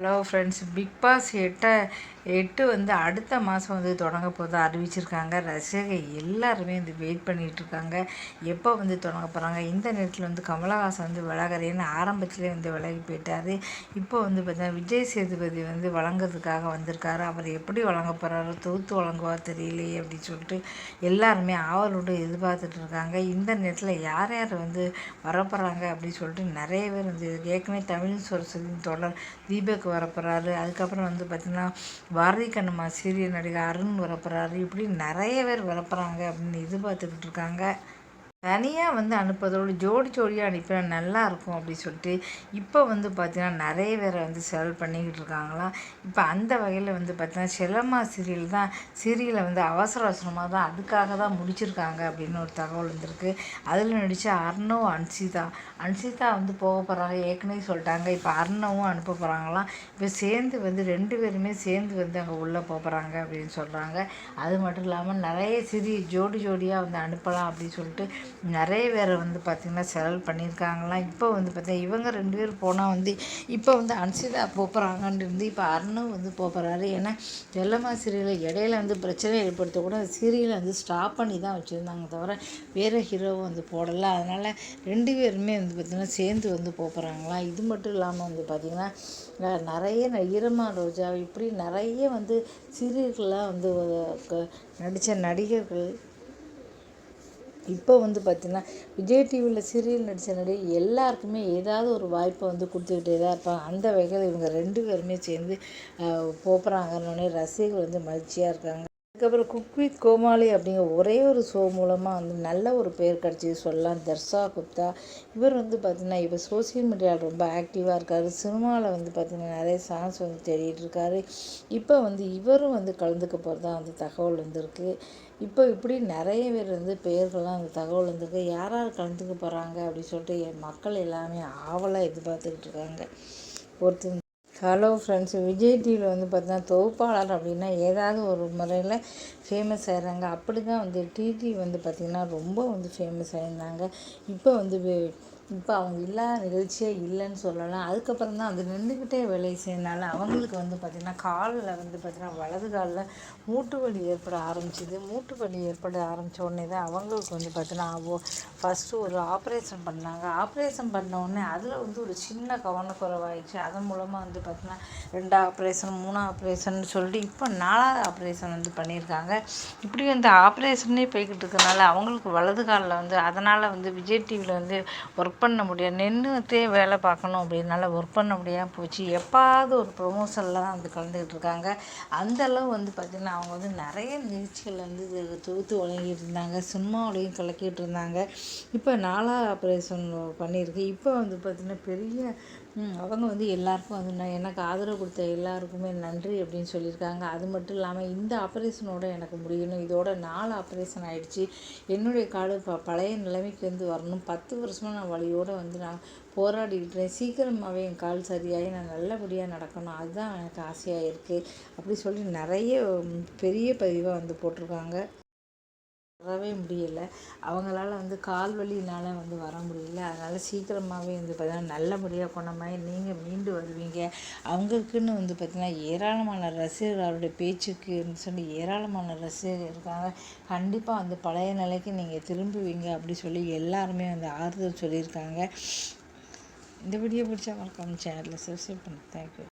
Hello friends big pass எட்டை எட்டு வந்து அடுத்த மாதம் வந்து தொடங்க போது அறிவிச்சிருக்காங்க. ரசிகர்கள் எல்லாருமே வந்து வெயிட் பண்ணிகிட்டு இருக்காங்க எப்போ வந்து தொடங்க போகிறாங்க இந்த நேரத்தில் வந்து கமலஹாசன் வந்து விலகிறேன்னு ஆரம்பத்துலேயே வந்து விலகி போயிட்டார். இப்போ வந்து பார்த்தீங்கன்னா விஜய் சேதுபதி வந்து வழங்குறதுக்காக வந்திருக்காரு. அவர் எப்படி வழங்க போகிறாரோ தொகுத்து வழங்குவா தெரியலையே அப்படின்னு சொல்லிட்டு எல்லாருமே ஆவலோடு எதிர்பார்த்துட்டு இருக்காங்க இந்த நேரத்தில் யார் யார் வந்து வரப்போகிறாங்க அப்படின்னு சொல்லிட்டு நிறைய பேர் வந்து ஏற்கனவே தமிழ் சொரஸ்வதியின் தொடர் தீபக் வரப்போகிறாரு அதுக்கப்புறம் வந்து பார்த்திங்கன்னா பாரதி கண்ணம்மா சீரியல் நடிகர் அருண் வரப்போகிறாரு இப்படி நிறைய பேர் வரப்போகிறாங்க அப்படின்னு எதிர்பார்த்துக்கிட்டு இருக்காங்க. தனியாக வந்து அனுப்புறதோடு ஜோடி ஜோடியாக அனுப்பினா நல்லாயிருக்கும் அப்படின்னு சொல்லிட்டு இப்போ வந்து பார்த்திங்கன்னா நிறைய பேரை வந்து செலவு பண்ணிக்கிட்டு இருக்காங்களாம் இப்போ அந்த வகையில் வந்து பார்த்திங்கன்னா செல்லம்மா சீரியல் தான் சீரியலை வந்து அவசர அவசரமாக தான் அதுக்காக தான் முடிச்சிருக்காங்க அப்படின்னு ஒரு தகவல் வந்திருக்கு. அதில் நடித்த அர்ணவ் அன்சிதா. அன்சிதா வந்து போக போகிறாங்க ஏற்கனவே சொல்லிட்டாங்க. இப்போ அர்ணவும் அனுப்ப போகிறாங்களாம் இப்போ சேர்ந்து வந்து ரெண்டு பேருமே சேர்ந்து வந்து அங்கே உள்ளே போகிறாங்க அப்படின்னு சொல்கிறாங்க அது மட்டும் இல்லாமல் நிறைய சிறி ஜோடி ஜோடியாக வந்து அனுப்பலாம் அப்படின்னு சொல்லிட்டு நிறைய பேரை வந்து பார்த்திங்கன்னா செலவு பண்ணியிருக்காங்களாம் இப்போ வந்து பார்த்தீங்கன்னா இவங்க ரெண்டு பேர் போனால் வந்து இப்போ வந்து அன்சிதா போகிறாங்கன்னு இருந்து இப்போ அருணும் வந்து போகிறாரு ஏன்னா செல்லம்மா சீரியலில் இடையில வந்து பிரச்சனை ஏற்படுத்த கூட சீரியலை வந்து ஸ்டாப் பண்ணி தான் வச்சுருந்தாங்க தவிர வேறு ஹீரோவும் வந்து போடலை. அதனால் ரெண்டு பேருமே வந்து பார்த்திங்கன்னா சேர்ந்து வந்து போகிறாங்களாம் இது மட்டும் இல்லாமல் வந்து பார்த்திங்கன்னா நிறைய ஈரமா ரோஜா இப்படி நிறைய வந்து சீரியல்கள்லாம் வந்து நடித்த நடிகர்கள் இப்போ வந்து பார்த்திங்கன்னா விஜய் டிவியில் சீரியல் நடித்த நடிகை எல்லாருக்குமே ஏதாவது ஒரு வாய்ப்பை வந்து கொடுத்துக்கிட்டே தான் இருப்பாங்க. அந்த வகையில் இவங்க ரெண்டு பேருமே சேர்ந்து போகிறாங்கன்னு ரசிகர்கள் வந்து மகிழ்ச்சியாக இருக்காங்க. அதுக்கப்புறம் குக் வித் கோமாளி அப்படிங்கிற ஒரே ஒரு ஷோ மூலமாக வந்து நல்ல ஒரு பேர் கிடச்சி சொல்லலாம். தர்ஷா குப்தா. இவர் வந்து பார்த்திங்கன்னா இப்போ சோசியல் மீடியாவில் ரொம்ப ஆக்டிவாக இருக்கார். சினிமாவில் வந்து பார்த்திங்கன்னா நிறைய சாங்ஸ் வந்து தேடிட்டு இருக்காரு. இப்போ வந்து இவரும் வந்து கலந்துக்க போகிறதா வந்து தகவல் வந்திருக்கு. இப்போ இப்படி நிறைய பேர் வந்து பெயர்கள்லாம் அந்த தகவல் வந்திருக்கு. யார் யார் கலந்துக்க போகிறாங்க அப்படின்னு சொல்லிட்டு மக்கள் எல்லாமே ஆவலாக எதிர்பார்த்துக்கிட்டு இருக்காங்க. ஒருத்தர் ஹலோ ஃப்ரெண்ட்ஸ் விஜய் டிவியில் வந்து பார்த்தீங்கன்னா தொகுப்பாளர் அப்படின்னா ஏதாவது ஒரு முறையில் ஃபேமஸ் ஆகிறாங்க அப்படி தான் வந்து டிடி வந்து பார்த்திங்கன்னா ரொம்ப வந்து ஃபேமஸ் ஆகியிருந்தாங்க இப்போ வந்து இப்போ அவங்க இல்லாத நிகழ்ச்சியே இல்லைன்னு சொல்லலாம். அதுக்கப்புறம் தான் அது நின்றுக்கிட்டே வேலை செய்யறதுனால அவங்களுக்கு வந்து பார்த்திங்கன்னா காலில் வந்து பார்த்திங்கன்னா வலது காலில் மூட்டு வலி ஏற்பட ஆரம்பிச்சிது. மூட்டு வலி ஏற்பட ஆரம்பித்த உடனே தான் அவங்களுக்கு வந்து பார்த்திங்கன்னா ஃபஸ்ட்டு ஒரு ஆப்ரேஷன் பண்ணாங்க. ஆப்ரேஷன் பண்ண உடனே அதில் வந்து ஒரு சின்ன கவனக்குறைவாயிடுச்சு. அதன் மூலமாக வந்து பார்த்திங்கன்னா ரெண்டு ஆப்ரேஷன் மூணு ஆப்ரேஷன் சொல்லிட்டு இப்போ நாலாவது ஆப்ரேஷன் வந்து பண்ணியிருக்காங்க. இப்படி வந்து ஆப்ரேஷனே போய்கிட்டு இருக்கனால அவங்களுக்கு வலது காலில் வந்து அதனால் வந்து விஜய் டிவியில் வந்து ஒர்க் பண்ண முடியாது. நின்றுத்தே வேலை பார்க்கணும் அப்படின்னால ஒர்க் பண்ண முடியாமல் போச்சு. எப்பாவது ஒரு ப்ரொமோஷனில் தான் வந்து கலந்துக்கிட்டு இருக்காங்க. அந்தளவு வந்து பார்த்திங்கன்னா அவங்க வந்து நிறைய நிகழ்ச்சிகள் வந்து தொகுத்து வழங்கிட்டு இருந்தாங்க. சினிமாவிலையும் கலக்கிட்டு இருந்தாங்க. இப்போ நாலா ஆப்ரேஷன் பண்ணியிருக்கு. இப்போ வந்து பார்த்திங்கன்னா பெரிய அவங்க வந்து எல்லாருக்கும் வந்து நான் எனக்கு ஆதரவு கொடுத்த எல்லாருக்குமே நன்றி அப்படின்னு சொல்லியிருக்காங்க. அது மட்டும் இல்லாமல் இந்த ஆப்ரேஷனோட எனக்கு முடியணும். இதோட நாலு ஆப்ரேஷன் ஆகிடுச்சி என்னுடைய காடு ப பழைய நிலைமைக்கு வந்து வரணும். பத்து வருஷமாக நான் வழியோடு வந்து நான் போராடிக்கிட்டேன். சீக்கிரமாகவே என் கால் சரியாகி நான் நல்லபடியாக நடக்கணும். அதுதான் எனக்கு ஆசையாக இருக்குது அப்படி சொல்லி நிறைய பெரிய பதிவாக வந்து போட்டிருக்காங்க. வரவே முடியலை. அவங்களால வந்து கால் வலியினால் வந்து வர முடியல. அதனால் சீக்கிரமாகவே வந்து பார்த்திங்கன்னா நல்லபடியாக கொண்ட மாதிரி நீங்கள் மீண்டு வருவீங்க. அவங்களுக்குன்னு வந்து பார்த்திங்கன்னா ஏராளமான ரசிகர்கள் அவருடைய பேச்சுக்கு சொல்லி ஏராளமான ரசிகர்கள் இருக்காங்க. கண்டிப்பாக வந்து பழைய நிலைக்கு நீங்கள் திரும்புவீங்க அப்படி சொல்லி எல்லாருமே வந்து ஆறுதல் சொல்லியிருக்காங்க. இந்த வீடியோ பிடிச்சா மறக்காம சேனலில் சப்ஸ்கிரைப் பண்ணு. தேங்க்யூ